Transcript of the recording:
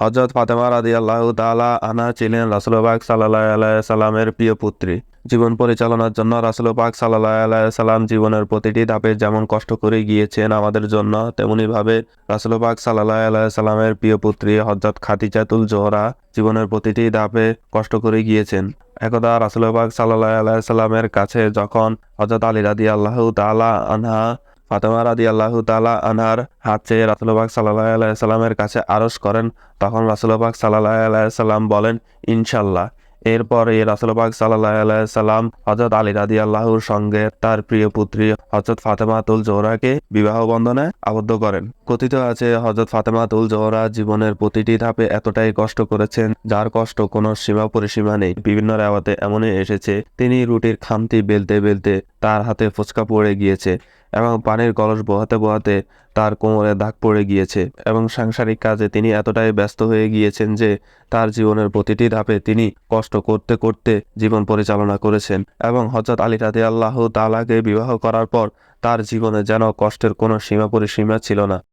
হজরত ফাতেমা রাদি আল্লাহ তালা আনা ছিলেন রাসুলবাগ সাল্লাহ আলাইসাল্লামের প্রিয় পুত্রী। জীবন পরিচালনার জন্য রাসুল পাক সাল্লাহ আলাইসাল্লাম জীবনের প্রতিটি ধাপে যেমন কষ্ট করে গিয়েছেন আমাদের জন্য, তেমনিভাবে রাসুল পাক সাল্লাহ আলাইসাল্লামের প্রিয় পুত্রী হজরত খাতিজাতুল জোহরা জীবনের প্রতিটি ধাপে কষ্ট করে গিয়েছেন। একদা রাসুল পাক সাল্লাহ আলাইসাল্লামের কাছে যখন হজরত আলী রাদি আল্লাহ তালা আনহা ফাতেমা রাদি আল্লাহ তালা আনহার হাত চেয়ে রাসুলবাগ সাল্লাহ আলাইসাল্লামের কাছে আরস করেন, তখন রাসুলবাগ সাল্লাহ আলাইসাল্লাম বলেন ইনশাল্লাহ এরপর এই রাসুলবাগ সাল্লাহ আলাইসাল্লাম হজরত আলী রাদি আল্লাহর সঙ্গে তার প্রিয় পুত্রী হজরত ফাতেমাতুল জোহরাকে বিবাহ বন্ধনে আবদ্ধ করেন। কথিত আছে হজরত ফাতেমাতুল জোহরা জীবনের প্রতিটি ধাপে এতটাই কষ্ট করেছেন, যার কষ্ট কোনো সীমা পরিসীমা নেই। বিভিন্ন রেওয়াতে এমনই এসেছে, তিনি রুটির খামতি বেলতে বেলতে তার হাতে ফুচকা পড়ে গিয়েছে এবং পানির কলস বহাতে বহাতে তার কোমরে দাগ পড়ে গিয়েছে এবং সাংসারিক কাজে তিনি এতটাই ব্যস্ত হয়ে গিয়েছেন যে তার জীবনের প্রতিটি ধাপে তিনি কষ্ট করতে করতে জীবন পরিচালনা করেছেন এবং হজরত আলী রাতে আল্লাহ তালাকে বিবাহ করার পর তার জীবনে যেন কষ্টের কোনো সীমা পরিসীমা ছিল না।